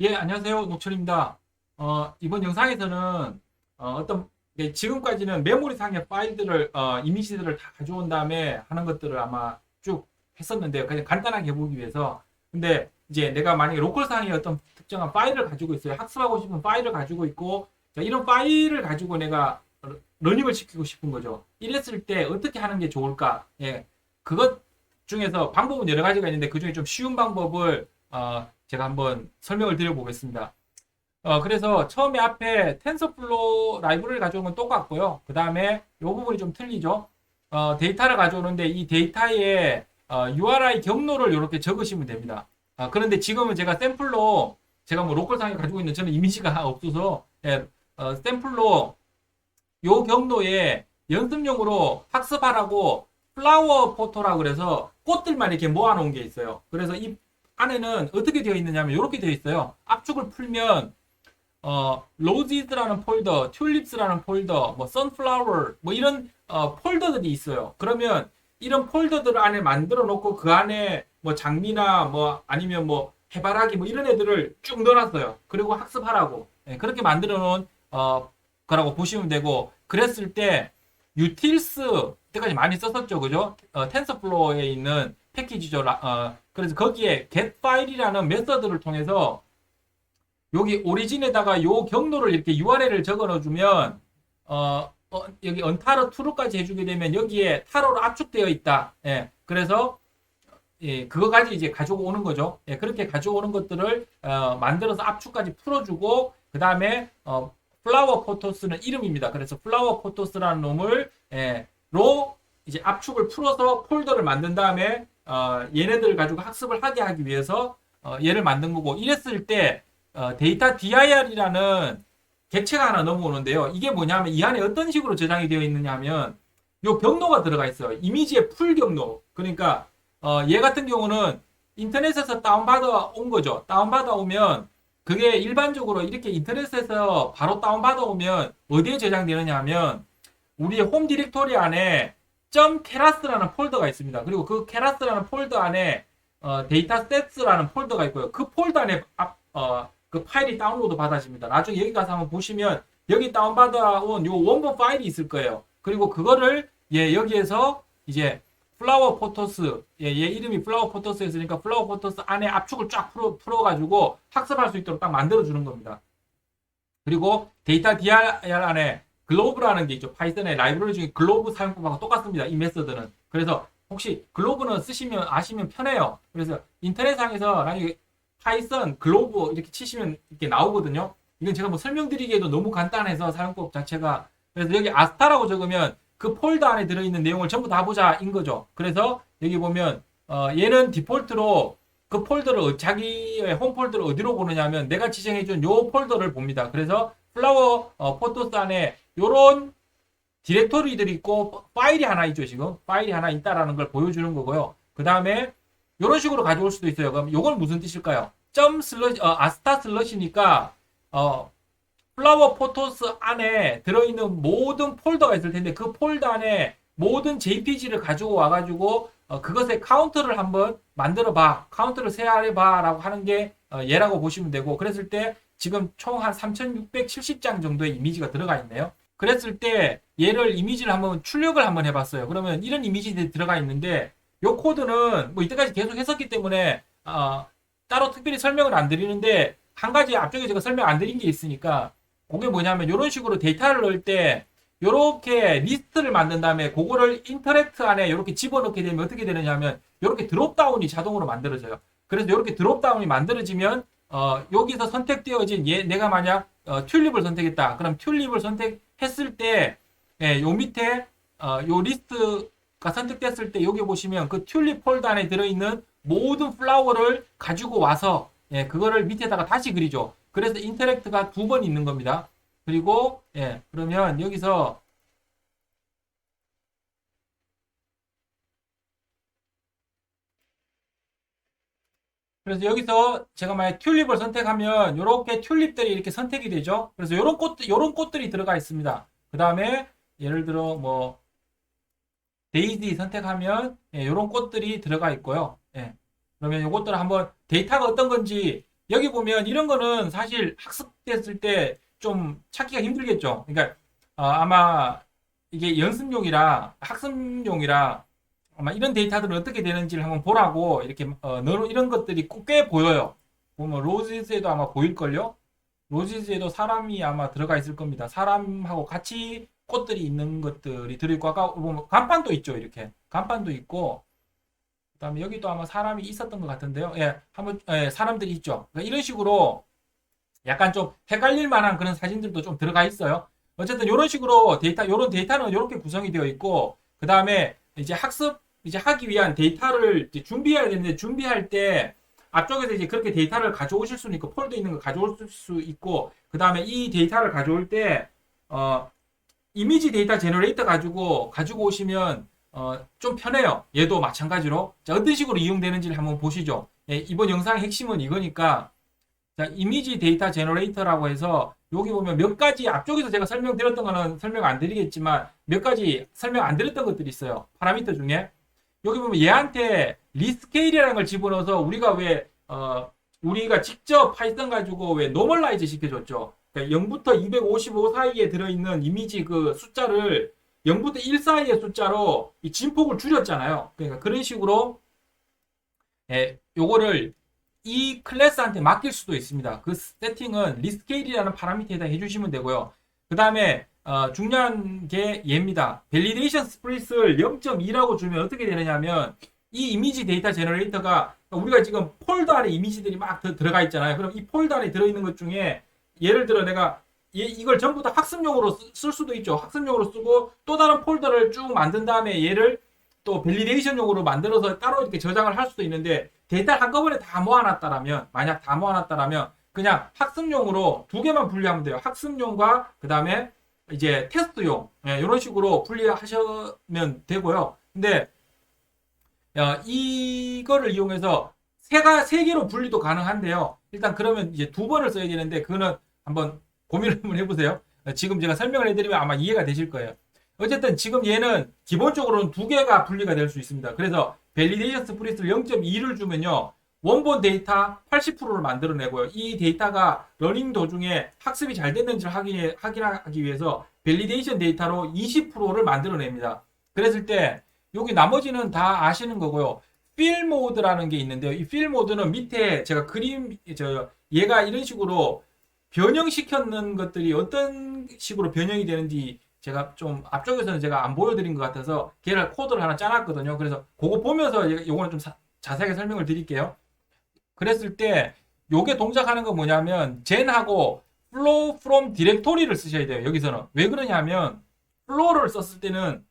예, 안녕하세요. 녹철입니다. 어, 이번 영상에서는 어, 떤 지금까지는 메모리상의 파일들을 어, 이미지들을 다 가져온 다음에 하는 것들을 아마 쭉 했었는데요. 그냥 간단하게 해보기 위해서. 근데 이제 내가 만약에 로컬상의 어떤 특정한 파일을 가지고 있어요. 학습하고 싶은 파일을 가지고 있고 자, 이런 파일을 가지고 내가 러닝을 시키고 싶은 거죠. 이랬을 때 어떻게 하는 게 좋을까? 예, 그것 중에서 방법은 여러 가지가 있는데 그 중에 좀 쉬운 방법을 어, 제가 한번 설명을 드려보겠습니다. 어, 그래서 처음에 앞에 텐서플로 라이브러리를 가져온 건 똑같고요. 그 다음에 이 부분이 좀 틀리죠. 어, 데이터를 가져오는데 이 데이터에 어, URI 경로를 이렇게 적으시면 됩니다. 아, 그런데 지금은 제가 샘플로 제가 뭐 로컬상에 가지고 있는 저는 이미지가 없어서 예, 어, 샘플로 요 경로에 연습용으로 학습하라고 플라워 포토라 그래서 꽃들만 이렇게 모아놓은 게 있어요. 그래서 이 안에는 어떻게 되어 있느냐면 이렇게 되어 있어요. 압축을 풀면 어, 로지스라는 폴더, 튤립스라는 폴더, 뭐 선플라워 뭐 이런 어, 폴더들이 있어요. 그러면 이런 폴더들 안에 만들어 놓고 그 안에 뭐 장미나 뭐 아니면 뭐 해바라기 뭐 이런 애들을 쭉 넣어놨어요. 그리고 학습하라고 예, 그렇게 만들어 놓은 어, 거라고 보시면 되고 그랬을 때 유틸스 때까지 많이 썼었죠, 그죠? 어, 텐서플로어에 있는 패키지죠. 라- 어, 그래서 거기에 get 파일이라는 메서드를 통해서 여기 오리진에다가 요 경로를 이렇게 URL을 적어 넣어주면 어, 어, 여기 언타로 true까지 해주게 되면 여기에 타로로 압축되어 있다. 예, 그래서 예, 그거까지 이제 가지고 오는 거죠. 예, 그렇게 가져오는 것들을 어, 만들어서 압축까지 풀어주고 그 다음에 어, 플라워 포토스는 이름입니다. 그래서 플라워 포토스라는 놈을 예, 로 이제 압축을 풀어서 폴더를 만든 다음에 어, 얘네들을 가지고 학습을 하게 하기 위해서 어, 얘를 만든 거고 이랬을 때 어, 데이터 DIR이라는 객체가 하나 넘어오는데요. 이게 뭐냐면 이 안에 어떤 식으로 저장이 되어 있느냐 하면 요 경로가 들어가 있어요. 이미지의 풀 경로. 그러니까 어, 얘 같은 경우는 인터넷에서 다운받아 온 거죠. 다운받아 오면 그게 일반적으로 이렇게 인터넷에서 바로 다운받아 오면 어디에 저장되느냐 하면 우리의 홈 디렉토리 안에 점 케라스라는 폴더가 있습니다. 그리고 그 케라스라는 폴더 안에 어, 데이터 세트라는 폴더가 있고요. 그 폴더 안에 앞, 어, 그 파일이 다운로드 받아집니다. 나중에 여기 가서 한번 보시면 여기 다운받아온 요 원본 파일이 있을 거예요. 그리고 그거를 예, 여기에서 이제 플라워 포토스 예, 얘 이름이 플라워 포토스였으니까 플라워 포토스 안에 압축을 쫙 풀어, 풀어가지고 학습할 수 있도록 딱 만들어주는 겁니다. 그리고 데이터 DIR 안에 글로브라는 게 있죠. 파이썬의 라이브러리 중에 글로브 사용법하고 똑같습니다. 이 메서드는. 그래서 혹시 글로브는 쓰시면 아시면 편해요. 그래서 인터넷상에서 나중에 파이썬 글로브 이렇게 치시면 이렇게 나오거든요. 이건 제가 뭐 설명드리기에도 너무 간단해서 사용법 자체가 그래서 여기 아스타라고 적으면 그 폴더 안에 들어있는 내용을 전부 다 보자인 거죠. 그래서 여기 보면 어, 얘는 디폴트로 그 폴더를 어- 자기의 홈 폴더를 어디로 보느냐면 내가 지정해준 요 폴더를 봅니다. 그래서 플라워 어, 포토스 안에 요런 디렉토리들이 있고 파일이 하나 있죠 지금 파일이 하나 있다라는 걸 보여주는 거고요. 그 다음에 이런 식으로 가져올 수도 있어요. 그럼 이건 무슨 뜻일까요? 점 슬러시 어, 아스타 슬러시니까 어, 플라워 포토스 안에 들어있는 모든 폴더가 있을 텐데 그 폴더 안에 모든 JPG를 가지고 와가지고 어, 그것의 카운트를 한번 만들어 봐 카운트를 세야해 봐라고 하는 게 어, 얘라고 보시면 되고 그랬을 때 지금 총 한 3670장 정도의 이미지가 들어가 있네요. 그랬을 때 얘를 이미지를 한번 출력을 한번 해봤어요. 그러면 이런 이미지들이 들어가 있는데 이 코드는 뭐 이때까지 계속 했었기 때문에 어, 따로 특별히 설명을 안 드리는데 한 가지 앞쪽에 제가 설명 안 드린 게 있으니까 그게 뭐냐면 이런 식으로 데이터를 넣을 때 이렇게 리스트를 만든 다음에 그거를 인터랙트 안에 이렇게 집어넣게 되면 어떻게 되느냐 하면 이렇게 드롭다운이 자동으로 만들어져요. 그래서 이렇게 드롭다운이 만들어지면 어, 여기서 선택되어진 얘 내가 만약 어, 튤립을 선택했다. 그럼 튤립을 선택했을 때 예, 요 밑에 어, 요 리스트가 선택됐을 때 여기 보시면 그 튤립 폴더 안에 들어있는 모든 플라워를 가지고 와서 예, 그거를 밑에다가 다시 그리죠. 그래서 인터랙트가 두 번 있는 겁니다. 그리고 예, 그러면 여기서 그래서 여기서 제가 만약 튤립을 선택하면 이렇게 튤립들이 이렇게 선택이 되죠. 그래서 이런 꽃, 이런 꽃들이 들어가 있습니다. 그 다음에 예를 들어 뭐 데이지 선택하면 예, 이런 꽃들이 들어가 있고요. 예. 그러면 이것들을 한번 데이터가 어떤 건지 여기 보면 이런 거는 사실 학습됐을 때 좀 찾기가 힘들겠죠. 그러니까 어, 아마 이게 연습용이라 학습용이라 아마 이런 데이터들은 어떻게 되는지를 한번 보라고 이렇게 어, 이런 것들이 꼭꽤 보여요. 보면 로지스에도 아마 보일걸요. 로지스에도 사람이 아마 들어가 있을 겁니다. 사람하고 같이 꽃들이 있는 것들이 들어있고 아까 보면 간판도 있죠. 이렇게 간판도 있고 그다음에 여기도 아마 사람이 있었던 것 같은데요. 예, 한번 예, 사람들이 있죠. 그러니까 이런 식으로 약간 좀 헷갈릴 만한 그런 사진들도 좀 들어가 있어요. 어쨌든 이런 식으로 데이터, 이런 데이터는 이렇게 구성이 되어 있고 그 다음에 이제 학습 이제 하기 위한 데이터를 이제 준비해야 되는데 준비할 때 앞쪽에서 이제 그렇게 데이터를 가져오실 수는 있고 폴더 있는 거 가져올 수 있고 그 다음에 이 데이터를 가져올 때 어, 이미지 데이터 제너레이터 가지고 가지고 오시면 어, 좀 편해요. 얘도 마찬가지로 자, 어떤 식으로 이용되는지를 한번 보시죠. 예, 이번 영상의 핵심은 이거니까 자, 이미지 데이터 제너레이터라고 해서 여기 보면 몇 가지 앞쪽에서 제가 설명드렸던 거는 설명 안 드리겠지만 몇 가지 설명 안 드렸던 것들이 있어요. 파라미터 중에 여기 보면 얘한테 리스케일이라는 걸 집어넣어서 우리가 왜 어, 우리가 직접 파이썬 가지고 왜 노멀라이즈 시켜줬죠. 그러니까 0부터 255 사이에 들어있는 이미지 그 숫자를 0부터 1 사이의 숫자로 이 진폭을 줄였잖아요. 그러니까 그런 식으로 예, 요거를 이 클래스한테 맡길 수도 있습니다. 그 세팅은 리스케일이라는 파라미터에다 해주시면 되고요. 그 다음에 어, 중요한 게 얘입니다. 밸리데이션 스프리스를 0.2라고 주면 어떻게 되느냐면 이 이미지 데이터 제너레이터가 우리가 지금 폴더 안에 이미지들이 막 들- 들어가 있잖아요. 그럼 이 폴더 안에 들어있는 것 중에 예를 들어 내가 얘- 이걸 전부 다 학습용으로 쓰- 쓸 수도 있죠. 학습용으로 쓰고 또 다른 폴더를 쭉 만든 다음에 얘를 또 밸리데이션용으로 만들어서 따로 이렇게 저장을 할 수도 있는데 데이터를 한꺼번에 다 모아놨다라면 만약 다 모아놨다라면 그냥 학습용으로 두 개만 분리하면 돼요. 학습용과 그 다음에 이제 테스트용 예, 이런 식으로 분리하시면 되고요. 근데 어, 이거를 이용해서 세가 세 개로 분리도 가능한데요. 일단 그러면 이제 두 번을 써야 되는데 그거는 한번 고민을 한번 해보세요. 어, 지금 제가 설명을 해드리면 아마 이해가 되실 거예요. 어쨌든 지금 얘는 기본적으로는 두 개가 분리가 될 수 있습니다. 그래서 밸리데이션 스프리스를 0.2를 주면요. 원본 데이터 80%를 만들어내고요. 이 데이터가 러닝 도중에 학습이 잘 됐는지를 확인해, 확인하기 위해서 밸리데이션 데이터로 20%를 만들어냅니다. 그랬을 때 여기 나머지는 다 아시는 거고요. 필 모드라는 게 있는데요. 이 필 모드는 밑에 제가 그림 저 얘가 이런 식으로 변형시켰는 것들이 어떤 식으로 변형이 되는지 제가 좀 앞쪽에서는 제가 안 보여드린 것 같아서 걔를 코드를 하나 짜놨거든요. 그래서 그거 보면서 얘- 요거는 좀 사- 자세하게 설명을 드릴게요. 그랬을 때 요게 동작하는 건 뭐냐면 젠하고 flow from 디렉토리를 쓰셔야 돼요. 여기서는 왜 그러냐면 flow를 썼을 때는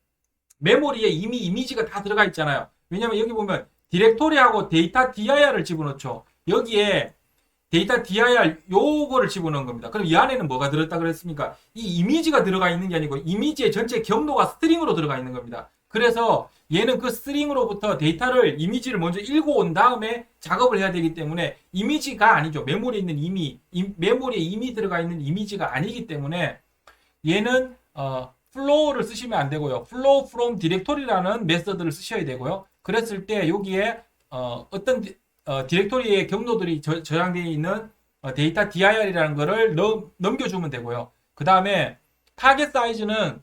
메모리에 이미 이미지가 다 들어가 있잖아요. 왜냐면 여기 보면 디렉토리하고 데이터 dir을 집어넣죠. 여기에 데이터 dir 요거를 집어넣은 겁니다. 그럼 이 안에는 뭐가 들었다 그랬습니까? 이 이미지가 들어가 있는 게 아니고 이미지의 전체 경로가 스트링으로 들어가 있는 겁니다. 그래서 얘는 그 스트링으로부터 데이터를 이미지를 먼저 읽어 온 다음에 작업을 해야 되기 때문에 이미지가 아니죠. 메모리에 있는 이미 이- 메모리에 이미 들어가 있는 이미지가 아니기 때문에 얘는 어, flow를 쓰시면 안 되고요. flow from directory라는 메서드를 쓰셔야 되고요. 그랬을 때 여기에 어, 떤 어, 디렉토리의 경로들이 저, 저장되어 있는 어, 데이터 dir이라는 거를 넘, 넘겨주면 되고요. 그 다음에 타겟 사이즈는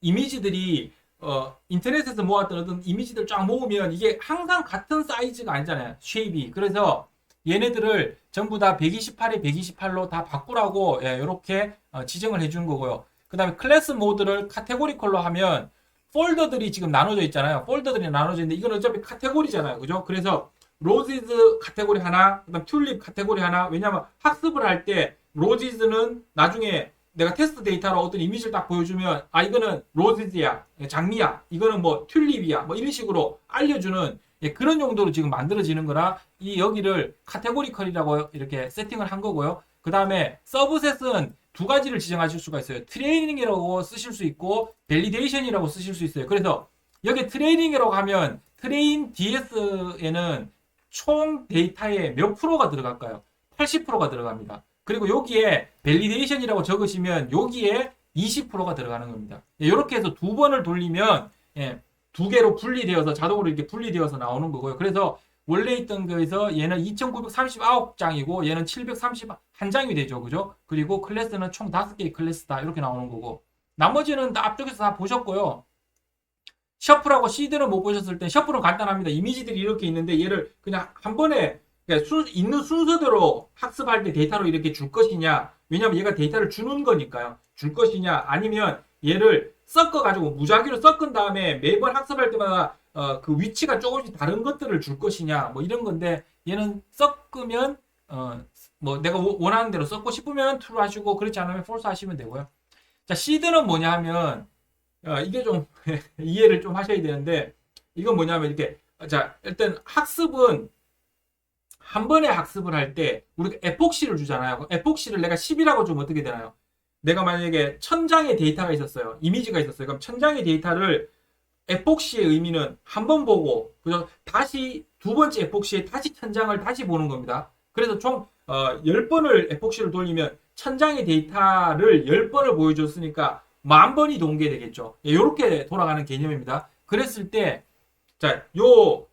이미지들이 어, 인터넷에서 모았던 어떤 이미지들 쫙 모으면 이게 항상 같은 사이즈가 아니잖아요. 쉐입이. 그래서 얘네들을 전부 다 128에 128로 다 바꾸라고 예, 이렇게 지정을 해주는 거고요. 그 다음에 클래스 모드를 카테고리컬로 하면 폴더들이 지금 나눠져 있잖아요. 폴더들이 나눠져 있는데 이건 어차피 카테고리잖아요. 그죠? 그래서 로지즈 카테고리 하나, 그다음 튤립 카테고리 하나. 왜냐면 학습을 할 때 로지즈는 나중에 내가 테스트 데이터로 어떤 이미지를 딱 보여주면 아 이거는 로지즈야, 장미야, 이거는 뭐 튤립이야, 뭐 이런 식으로 알려주는 예, 그런 용도로 지금 만들어지는 거라 이 여기를 카테고리컬이라고 이렇게 세팅을 한 거고요. 그 다음에 서브셋은 두 가지를 지정하실 수가 있어요. 트레이닝이라고 쓰실 수 있고 밸리데이션이라고 쓰실 수 있어요. 그래서 여기 트레이닝이라고 하면 트레인 DS에는 총 데이터의 몇 프로가 들어갈까요? 80%가 들어갑니다. 그리고 여기에 밸리데이션이라고 적으시면 여기에 20%가 들어가는 겁니다. 이렇게 해서 두 번을 돌리면 예, 두 개로 분리되어서 자동으로 이렇게 분리되어서 나오는 거고요. 그래서 원래 있던 거에서 얘는 2939장이고 얘는 731장이 되죠. 그죠? 그리고 클래스는 총 5개의 클래스다. 이렇게 나오는 거고. 나머지는 다 앞쪽에서 다 보셨고요. 셔플하고 시드는 못 보셨을 때 셔플은 간단합니다. 이미지들이 이렇게 있는데 얘를 그냥 한 번에 그러니까 순- 있는 순서대로 학습할 때 데이터로 이렇게 줄 것이냐 왜냐면 얘가 데이터를 주는 거니까요. 줄 것이냐 아니면 얘를 섞어 가지고 무작위로 섞은 다음에 매번 학습할 때마다 어, 그 위치가 조금씩 다른 것들을 줄 것이냐 뭐 이런 건데 얘는 섞으면 어, 뭐 내가 원하는 대로 섞고 싶으면 true 하시고 그렇지 않으면 false 하시면 되고요. 자 seed는 뭐냐 하면 어, 이게 좀 이해를 좀 하셔야 되는데 이건 뭐냐면 이렇게 자 일단 학습은 한 번에 학습을 할 때 우리가 에폭시를 주잖아요. 그 에폭시를 내가 10이라고 좀 어떻게 되나요? 내가 만약에 천 장의 데이터가 있었어요. 이미지가 있었어요. 그럼 천 장의 데이터를 에폭시의 의미는 한 번 보고 그죠? 다시 두 번째 에폭시에 다시 천 장을 다시 보는 겁니다. 그래서 총 어, 10번을 에폭시를 돌리면 천 장의 데이터를 10번을 보여줬으니까 만 번이 동계되겠죠. 이렇게 돌아가는 개념입니다. 그랬을 때, 자, 요,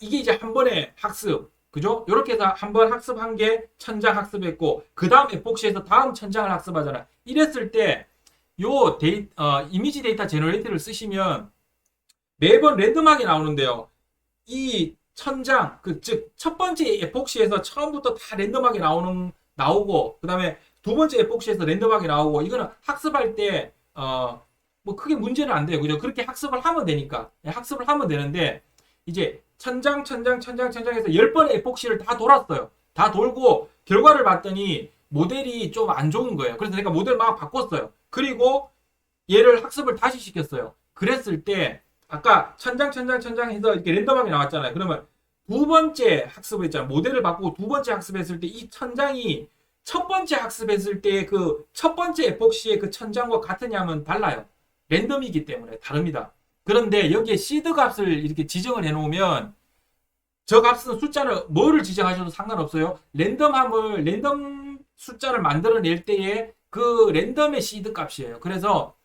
이게 이제 한 번의 학습, 그죠? 이렇게 해서 한 번 학습한 게 천장 학습했고, 그 다음 에폭시에서 다음 천장을 학습하잖아. 이랬을 때, 요 데이, 어, 이미지 데이터 제너레이터를 쓰시면 매번 랜덤하게 나오는데요. 이 천장, 그, 즉, 첫 번째 에폭시에서 처음부터 다 랜덤하게 나오는, 나오고, 그 다음에 두 번째 에폭시에서 랜덤하게 나오고, 이거는 학습할 때, 어, 뭐 크게 문제는 안 돼요. 그죠? 그렇게 학습을 하면 되니까. 예, 학습을 하면 되는데, 이제 천장, 천장, 천장, 천장에서 10번의 에폭시를 다 돌았어요. 다 돌고, 결과를 봤더니 모델이 좀 안 좋은 거예요. 그래서 내가 모델 막 바꿨어요. 그리고 얘를 학습을 다시 시켰어요. 그랬을 때, 아까 천장, 천장, 천장 해서 이렇게 랜덤하게 나왔잖아요. 그러면 두 번째 학습을 했잖아요. 모델을 바꾸고 두 번째 학습했을 때 이 천장이 첫 번째 학습했을 때 그 첫 번째 에폭시의 그 천장과 같으냐면 달라요. 랜덤이기 때문에 다릅니다. 그런데 여기에 시드 값을 이렇게 지정을 해놓으면 저 값은 숫자를 뭐를 지정하셔도 상관없어요. 랜덤함을 랜덤 숫자를 만들어낼 때에 그 랜덤의 시드 값이에요. 그래서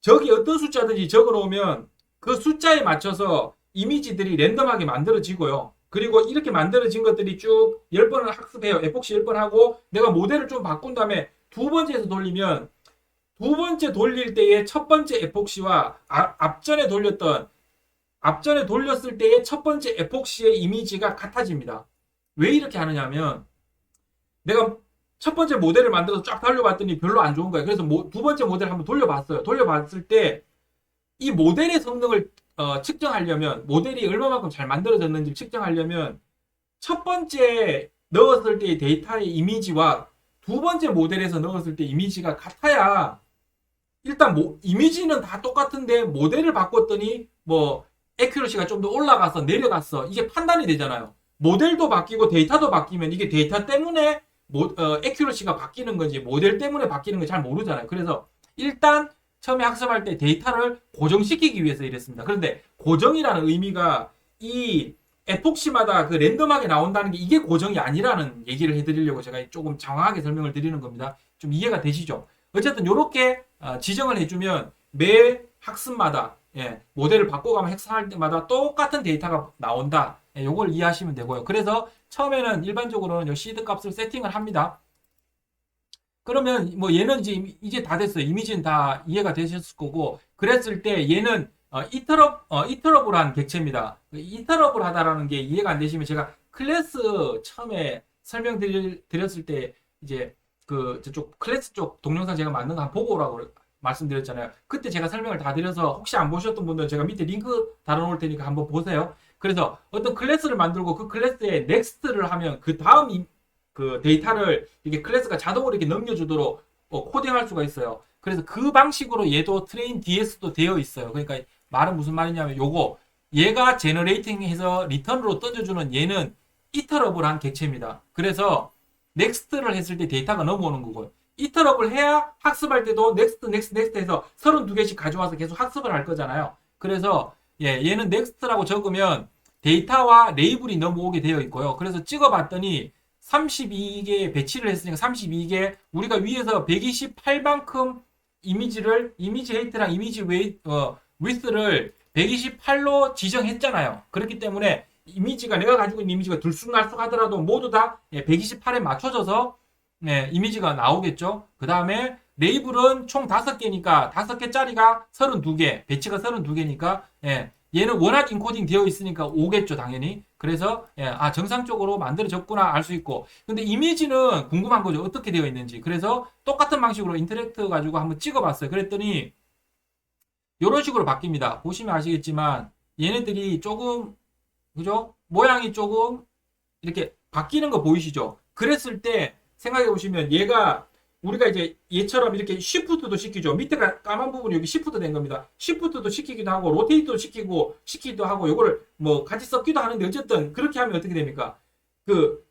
저기 어떤 숫자든지 적어놓으면 그 숫자에 맞춰서 이미지들이 랜덤하게 만들어지고요. 그리고 이렇게 만들어진 것들이 쭉 10번을 학습해요. 에폭시 10번 하고 내가 모델을 좀 바꾼 다음에 두 번째에서 돌리면 두 번째 돌릴 때의 첫 번째 에폭시와 아- 앞전에 돌렸던 앞전에 돌렸을 때의 첫 번째 에폭시의 이미지가 같아집니다. 왜 이렇게 하느냐면 내가 첫 번째 모델을 만들어서 쫙 돌려봤더니 별로 안 좋은 거예요. 그래서 모- 두 번째 모델을 한번 돌려봤어요. 돌려봤을 때 이 모델의 성능을 어, 측정하려면 모델이 얼마만큼 잘 만들어졌는지 측정하려면 첫 번째 넣었을 때의 데이터의 이미지와 두 번째 모델에서 넣었을 때 이미지가 같아야 일단 모- 이미지는 다 똑같은데 모델을 바꿨더니 뭐 에큐러시가 좀 더 올라가서 내려갔어 이게 판단이 되잖아요. 모델도 바뀌고 데이터도 바뀌면 이게 데이터 때문에 모, 어, 에큐러시가 바뀌는 건지 모델 때문에 바뀌는 건지 잘 모르잖아요. 그래서 일단 처음에 학습할 때 데이터를 고정시키기 위해서 이랬습니다. 그런데 고정이라는 의미가 이 에폭시마다 그 랜덤하게 나온다는 게 이게 고정이 아니라는 얘기를 해드리려고 제가 조금 장황하게 설명을 드리는 겁니다. 좀 이해가 되시죠? 어쨌든 이렇게 지정을 해주면 매 학습마다 예, 모델을 바꿔가면 학습할 때마다 똑같은 데이터가 나온다. 예, 요걸 이해하시면 되고요. 그래서 처음에는 일반적으로는 요 시드 값을 세팅을 합니다. 그러면 뭐 얘는 이제 이제 다 됐어요. 이미지는 다 이해가 되셨을 거고 그랬을 때 얘는 어, 이터럽 어, 이터러블한 객체입니다. 이터러블 하다라는 게 이해가 안 되시면 제가 클래스 처음에 설명드렸을 때 이제 그 저쪽 클래스 쪽 동영상 제가 만든 거 한번 보고 오라고 말씀드렸잖아요. 그때 제가 설명을 다 드려서 혹시 안 보셨던 분들은 제가 밑에 링크 달아놓을 테니까 한번 보세요. 그래서 어떤 클래스를 만들고 그 클래스에 넥스트를 하면 그 다음 이- 그 데이터를 이게 클래스가 자동으로 이렇게 넘겨주도록 어, 코딩할 수가 있어요. 그래서 그 방식으로 얘도 트레인 DS도 되어 있어요. 그러니까 말은 무슨 말이냐면 요거 얘가 제너레이팅해서 리턴으로 던져주는 얘는 이터러블한 객체입니다. 그래서 넥스트를 했을 때 데이터가 넘어오는 거고요. 이터럽을 해야 학습할 때도 넥스트 넥스트 넥스트 해서 32개씩 가져와서 계속 학습을 할 거잖아요. 그래서 예, 얘는 넥스트라고 적으면 데이터와 레이블이 넘어오게 되어 있고요. 그래서 찍어봤더니 32개 배치를 했으니까 32개 우리가 위에서 128만큼 이미지를 이미지 헤이트랑 이미지 웨이 어 위스를 128로 지정했잖아요. 그렇기 때문에 이미지가 내가 가지고 있는 이미지가 들쑥날쑥 하더라도 모두 다 128에 맞춰져서 예, 이미지가 나오겠죠. 그 다음에 레이블은 총 5개니까 5개짜리가 32개, 배치가 32개니까 예, 얘는 워낙 인코딩 되어 있으니까 오겠죠, 당연히. 그래서 예, 아 정상적으로 만들어졌구나 알 수 있고. 근데 이미지는 궁금한 거죠. 어떻게 되어 있는지. 그래서 똑같은 방식으로 인터랙트 가지고 한번 찍어봤어요. 그랬더니 이런 식으로 바뀝니다. 보시면 아시겠지만 얘네들이 조금 그죠? 모양이 조금 이렇게 바뀌는 거 보이시죠? 그랬을 때 생각해 보시면 얘가 우리가 이제 얘처럼 이렇게 시프트도 시키죠. 밑에가 까만 부분이 여기 시프트 된 겁니다. 시프트도 시키기도 하고 로테이트도 시키고 시키기도 하고 요거를 뭐 같이 섞기도 하는데 어쨌든 그렇게 하면 어떻게 됩니까? 그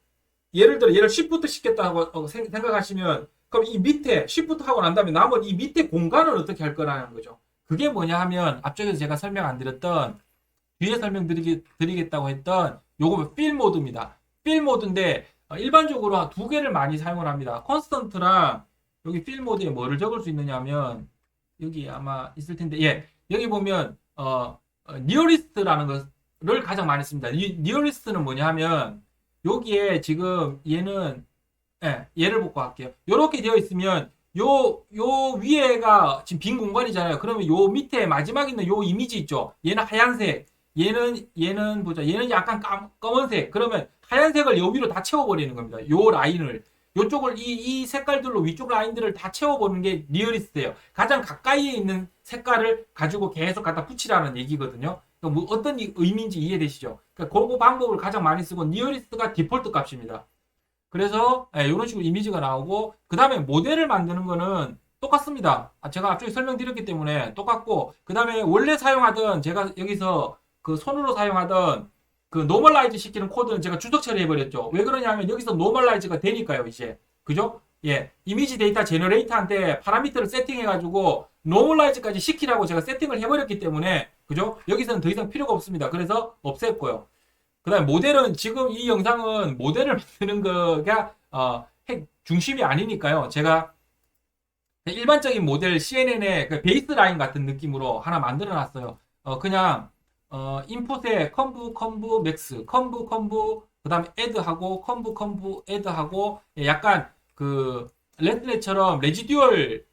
예를 들어 얘를 시프트 시켰다고 어, 생- 생각하시면 그럼 이 밑에 시프트 하고 난 다음에 남은 이 밑에 공간을 어떻게 할 거라는 거죠. 그게 뭐냐 하면 앞쪽에서 제가 설명 안 드렸던 뒤에 설명드리기 드리겠다고 했던 요거 필 모드입니다. 필 모드인데 어, 일반적으로 두 개를 많이 사용을 합니다. 컨스턴트랑 여기 필 모드에 뭐를 적을 수 있느냐면 여기 아마 있을 텐데 예 여기 보면 어, 니어리스트라는 것을 가장 많이 씁니다. 니어리스트는 뭐냐 하면 여기에 지금 얘는 예, 얘를 보고 할게요. 이렇게 되어 있으면 요, 요 위에가 지금 빈 공간이잖아요. 그러면 요 밑에 마지막에 있는 요 이미지 있죠. 얘는 하얀색. 얘는, 얘는 보자. 얘는 약간 까, 검은색. 그러면 하얀색을 요 위로 다 채워버리는 겁니다. 요 라인을. 요쪽을 이, 이 색깔들로 위쪽 라인들을 다 채워보는 게 리얼리스트예요. 가장 가까이에 있는 색깔을 가지고 계속 갖다 붙이라는 얘기거든요. 그러니까 뭐 어떤 이- 의미인지 이해되시죠? 그러니까 그 방법을 가장 많이 쓰고 니어리스트가 디폴트 값입니다. 그래서 이런 식으로 이미지가 나오고 그 다음에 모델을 만드는 거는 똑같습니다. 아, 제가 앞쪽에 설명드렸기 때문에 똑같고 그 다음에 원래 사용하던 제가 여기서 그 손으로 사용하던 그 노멀라이즈 시키는 코드는 제가 주석 처리해 버렸죠. 왜 그러냐면 여기서 노멀라이즈가 되니까요 이제 그죠? 예 이미지 데이터 제너레이터한테 파라미터를 세팅해 가지고 노멀라이즈까지 시키라고 제가 세팅을 해 버렸기 때문에 그죠? 여기서는 더 이상 필요가 없습니다. 그래서 없앴고요. 그 다음에 모델은 지금 이 영상은 모델을 만드는 거가 어, 핵 중심이 아니니까요. 제가 일반적인 모델 CNN의 그 베이스 라인 같은 느낌으로 하나 만들어 놨어요. 어, 그냥 어, 인풋에 컴브 컴브 맥스 컴브 컴브 그 다음에 애드하고 컴브 컴브 애드하고 예, 약간 그 레트넷처럼 레지듀얼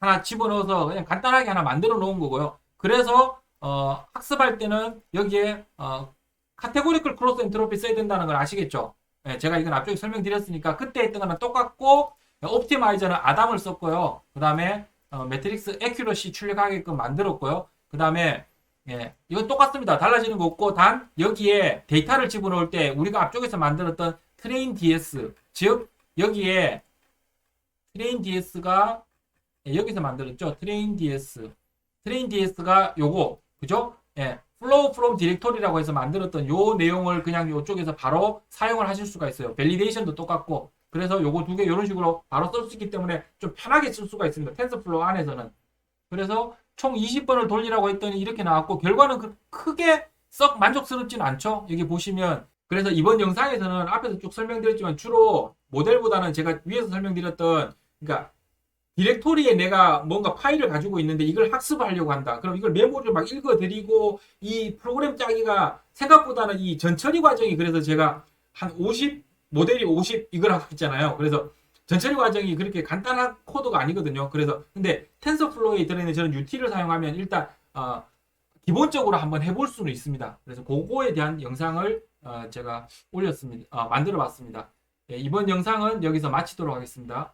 하나 집어넣어서 그냥 간단하게 하나 만들어 놓은 거고요. 그래서 어, 학습할 때는 여기에 어, 카테고리컬 크로스 엔트로피 써야 된다는 걸 아시겠죠? 예, 제가 이건 앞쪽에 설명드렸으니까 그때 했던 거랑 똑같고 옵티마이저는 아담을 썼고요. 그 다음에 어, 매트릭스 에큐러시 출력하게끔 만들었고요. 그 다음에 예, 이건 똑같습니다. 달라지는 거 없고 단 여기에 데이터를 집어넣을 때 우리가 앞쪽에서 만들었던 트레인 DS 즉 여기에 트레인 DS가 예, 여기서 만들었죠. 트레인 DS 트레인 DS가 요거 그죠? 예, flow from directory라고 해서 만들었던 요 내용을 그냥 요쪽에서 바로 사용을 하실 수가 있어요. 밸리데이션도 똑같고 그래서 요거 두 개 이런 식으로 바로 쓸 수 있기 때문에 좀 편하게 쓸 수가 있습니다. 텐서플로우 안에서는 그래서 총 20번을 돌리라고 했더니 이렇게 나왔고 결과는 그 크게 썩 만족스럽진 않죠. 여기 보시면 그래서 이번 영상에서는 앞에서 쭉 설명드렸지만 주로 모델보다는 제가 위에서 설명드렸던 그러니까 디렉토리에 내가 뭔가 파일을 가지고 있는데 이걸 학습하려고 한다. 그럼 이걸 메모를 막 읽어드리고 이 프로그램 짜기가 생각보다는 이 전처리 과정이 그래서 제가 한 50, 모델이 50 이걸 하고 있잖아요. 그래서 전처리 과정이 그렇게 간단한 코드가 아니거든요. 그래서 근데 텐서플로우에 들어있는 저는 UT를 사용하면 일단 어, 기본적으로 한번 해볼 수는 있습니다. 그래서 그거에 대한 영상을 어, 제가 올렸습니다. 어, 만들어 봤습니다. 예, 이번 영상은 여기서 마치도록 하겠습니다.